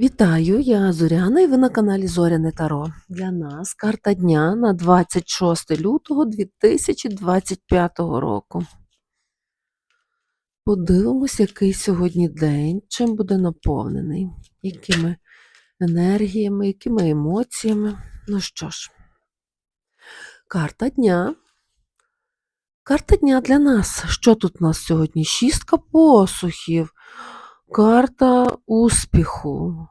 Вітаю, я Зоряна і ви на каналі Зоряне Таро. Для нас карта дня на 26 лютого 2025 року. Подивимось, який сьогодні день, чим буде наповнений, якими енергіями, якими емоціями. Ну що ж, карта дня. Карта дня для нас. Що тут у нас сьогодні? Шістка посухів, карта успіху.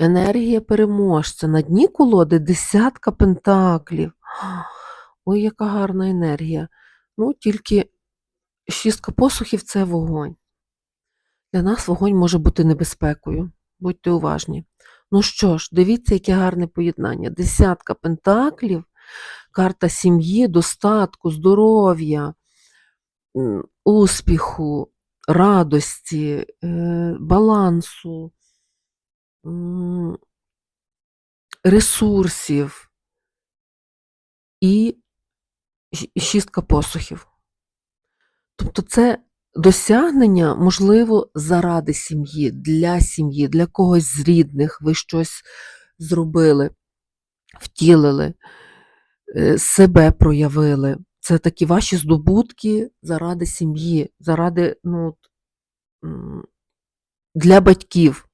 Енергія переможця. На дні колоди десятка пентаклів. Ой, яка гарна енергія. Ну, тільки шістка посухів це вогонь. Для нас вогонь може бути небезпекою. Будьте уважні. Ну що ж, дивіться, яке гарне поєднання. Десятка пентаклів, карта сім'ї, достатку, здоров'я, успіху, радості, е, балансу, ресурсів і шістка посухів. Тобто це досягнення, можливо, заради сім'ї, для сім'ї, для когось з рідних ви щось зробили, втілили, е, себе проявили. Це такі ваші здобутки заради сім'ї, заради, ну, для батьків.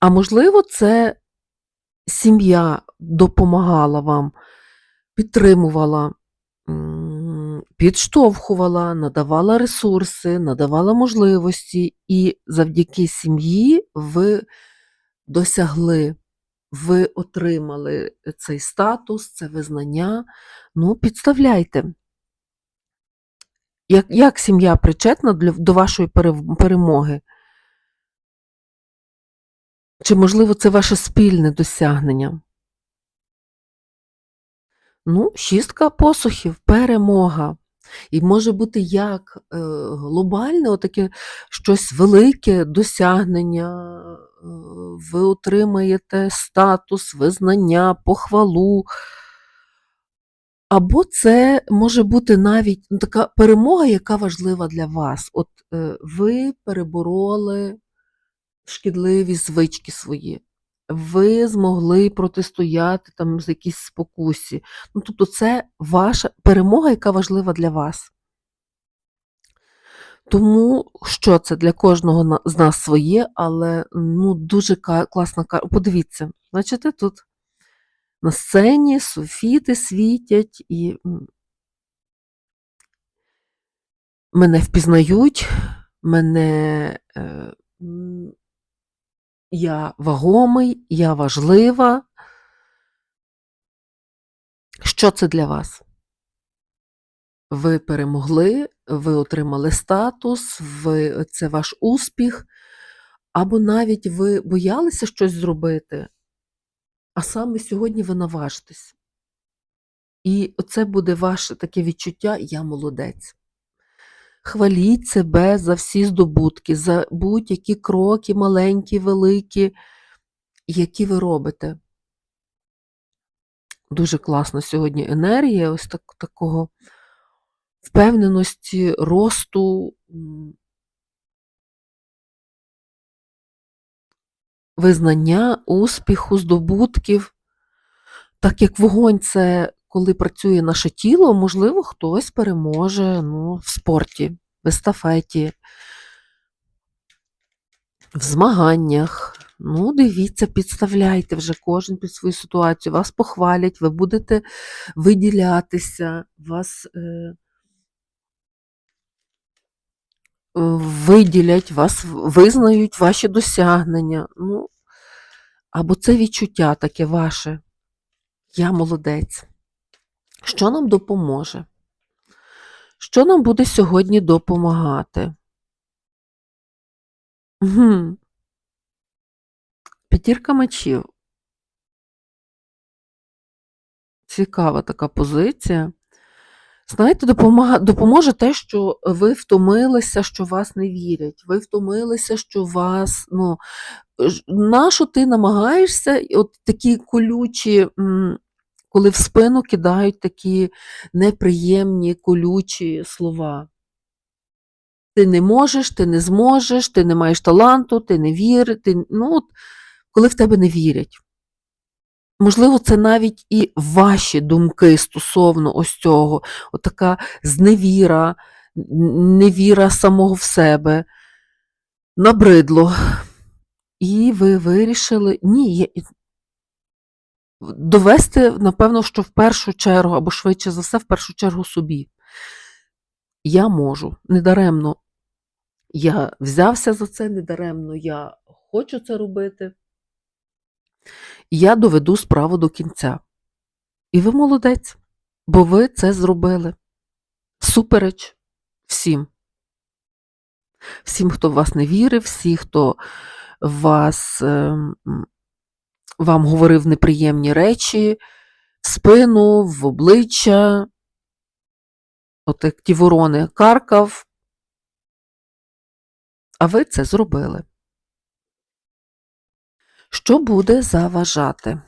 А можливо, це сім'я допомагала вам, підтримувала, підштовхувала, надавала ресурси, надавала можливості, і завдяки сім'ї ви досягли, ви отримали цей статус, це визнання. Ну, підставляйте. Як, як сім'я причетна для, до вашої перемоги? Чи, можливо, це ваше спільне досягнення? Ну, шістка посухів, перемога. І може бути як е, глобальне, отаке щось велике досягнення, ви отримаєте статус, визнання, похвалу. Або це може бути навіть ну, така перемога, яка важлива для вас. От е, ви перебороли шкідливі звички свої. Ви змогли протистояти там з якісь спокусі. Ну, тобто, це ваша перемога, яка важлива для вас. Тому що це для кожного з нас своє, але ну, дуже класна карта. Подивіться, бачите, тут на сцені софіти світять і мене впізнають, мене е, я вагомий, я важлива. Що це для вас? Ви перемогли, ви отримали статус, ви, це ваш успіх, або навіть ви боялися щось зробити, а саме сьогодні ви наважитесь. І це буде ваше таке відчуття я молодець. Хваліть себе за всі здобутки, за будь-які кроки, маленькі, великі, які ви робите. Дуже класна сьогодні енергія, ось так, такого впевненості, росту, визнання, успіху, здобутків. Так як вогонь це коли працює наше тіло, можливо, хтось переможе ну, в спорті, в естафеті, в змаганнях. Ну, дивіться, підставляйте вже кожен під свою ситуацію. Вас похвалять, ви будете виділятися, вас е, виділять, вас визнають ваші досягнення. Ну, або це відчуття таке ваше. Я молодець. Що нам допоможе? Що нам буде сьогодні допомагати? Угу. П'ятірка мечів. Цікава така позиція. Знаєте, допоможе те, що ви втомилися, що вас не вірять. Ви втомилися, що вас, ну, на що ти намагаєшся, от такі колючі, коли в спину кидають такі неприємні, колючі слова. ти не можеш, ти не зможеш, ти не маєш таланту, ти не вір, ти, ну, от, коли в тебе не вірять. Можливо, це навіть і ваші думки стосовно ось цього, отака зневіра, невіра самого в себе, набридло. І ви вирішили, ні, довести, напевно, що в першу чергу, або швидше за все, в першу чергу собі. Я можу, недаремно я взявся за це, недаремно я хочу це робити. Я доведу справу до кінця. І ви молодець, бо ви це зробили. Супереч всім. Всім, хто в вас не вірив, всі, хто вас, ем, вам говорив неприємні речі в спину, в обличчя, от як ті ворони каркав. А ви це зробили. Що буде заважати?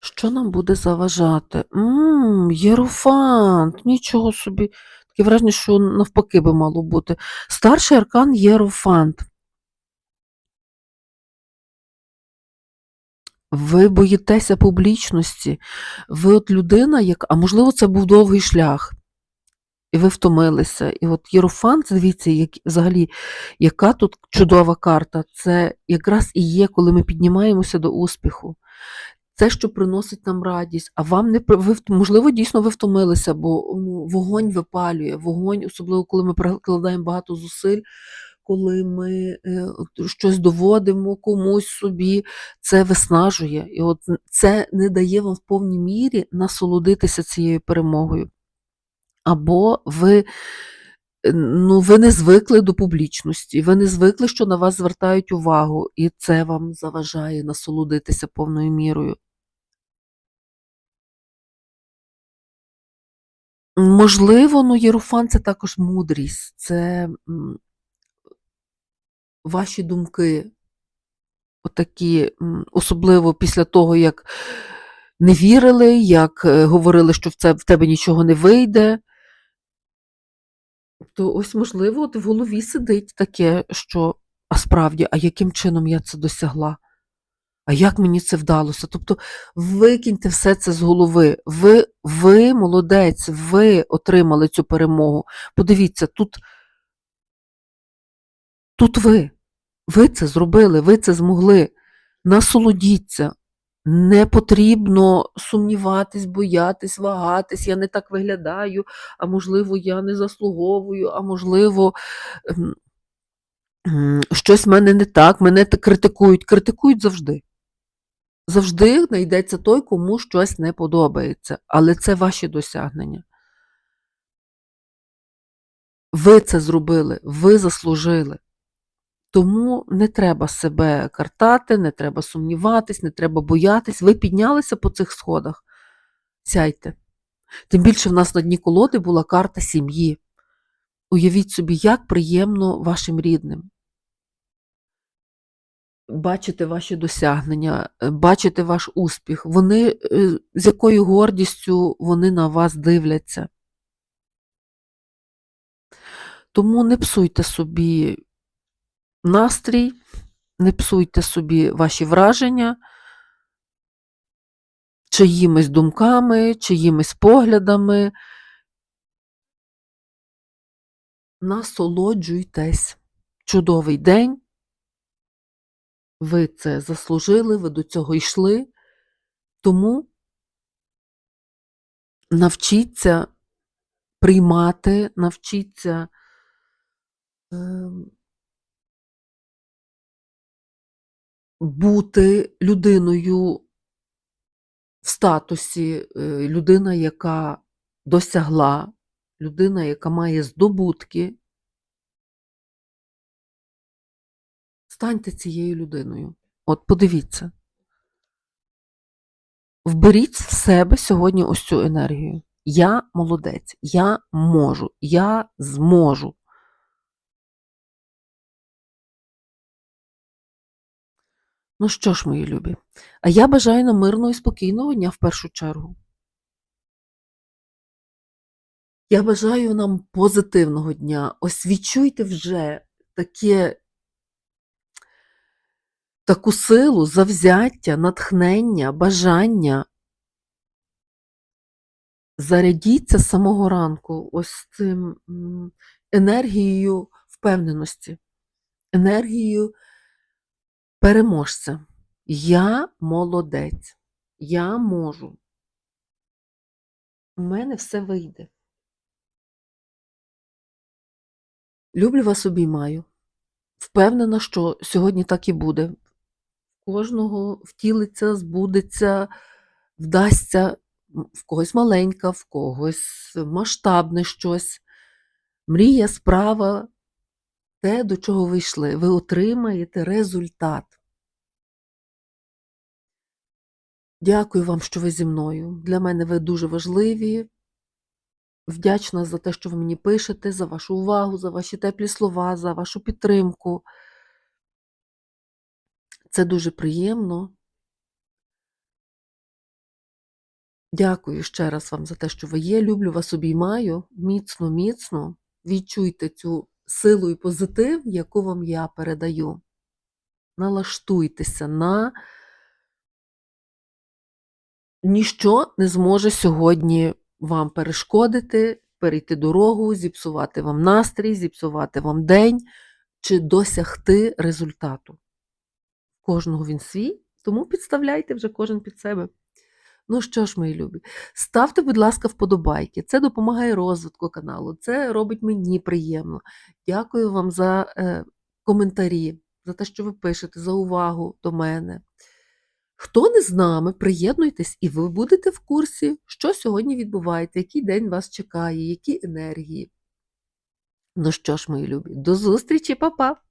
Що нам буде заважати? Мм, єрофант, нічого собі. Таке враження, що навпаки би мало бути. Старший аркан єрофант. Ви боїтеся публічності. Ви от людина, яка, а можливо, це був довгий шлях, і ви втомилися. І от Єрофант, дивіться, як, взагалі, яка тут чудова карта. Це якраз і є, коли ми піднімаємося до успіху. Це, що приносить нам радість, а вам не ви, можливо, дійсно ви втомилися, бо ну, вогонь випалює, вогонь, особливо коли ми прикладаємо багато зусиль, коли ми е, щось доводимо комусь собі, це виснажує. І от це не дає вам в повній мірі насолодитися цією перемогою. Або ви, ну, ви не звикли до публічності, ви не звикли, що на вас звертають увагу, і це вам заважає насолодитися повною мірою. Можливо, ну, Єрофан це також мудрість, це ваші думки, отакі, особливо після того, як не вірили, як е, говорили, що в, це, в тебе нічого не вийде. То ось, можливо, от в голові сидить таке, що а справді, а яким чином я це досягла? А як мені це вдалося? Тобто викиньте все це з голови. Ви, ви молодець, ви отримали цю перемогу. Подивіться, тут, тут ви. Ви це зробили, ви це змогли. Насолодіться. Не потрібно сумніватись, боятись, вагатись, я не так виглядаю, а можливо, я не заслуговую, а можливо, ем, щось в мене не так, мене критикують. Критикують завжди. Завжди знайдеться той, кому щось не подобається, але це ваші досягнення. Ви це зробили, ви заслужили. Тому не треба себе картати, не треба сумніватись, не треба боятись. Ви піднялися по цих сходах. Сяйте. Тим більше в нас на дні колоди була карта сім'ї. Уявіть собі, як приємно вашим рідним. Бачити ваші досягнення, е, бачити ваш успіх. Вони е, з якою гордістю вони на вас дивляться. Тому не псуйте собі настрій, не псуйте собі ваші враження чиїмись думками, чиїмись поглядами. Насолоджуйтесь. Чудовий день. Ви це заслужили, ви до цього йшли. Тому навчіться приймати, навчіться ем, бути людиною в статусі, е, людина, яка досягла, людина, яка має здобутки. Станьте цією людиною. От подивіться. Вберіть в себе сьогодні ось цю енергію. Я молодець, я можу, я зможу. Ну що ж, мої любі, а я бажаю нам мирного і спокійного дня в першу чергу. Я бажаю нам позитивного дня. Ось відчуйте вже таке, таку силу, завзяття, натхнення, бажання. Зарядіться з самого ранку ось цим енергією впевненості, енергією переможця. Я молодець, я можу. У мене все вийде. Люблю вас обіймаю. Впевнена, що сьогодні так і буде. Кожного втілиться, збудеться, вдасться в когось маленька, в когось масштабне щось. Мрія, справа, те, до чого ви йшли. Ви отримаєте результат. Дякую вам, що ви зі мною. Для мене ви дуже важливі. Вдячна за те, що ви мені пишете, за вашу увагу, за ваші теплі слова, за вашу підтримку. Це дуже приємно. Дякую ще раз вам за те, що ви є. Люблю вас, обіймаю. Міцно, міцно. Відчуйте цю силу і позитив, яку вам я передаю. Налаштуйтеся на ніщо не зможе сьогодні вам перешкодити, перейти дорогу, зіпсувати вам настрій, зіпсувати вам день чи досягти результату. Кожного він свій, тому підставляйте вже кожен під себе. Ну що ж, мої любі, ставте, будь ласка, вподобайки. Це допомагає розвитку каналу, це робить мені приємно. Дякую вам за е, коментарі, за те, що ви пишете, за увагу до мене. Хто не з нами, приєднуйтесь, і ви будете в курсі, що сьогодні відбувається, який день вас чекає, які енергії. Ну що ж, мої любі, до зустрічі, па-па!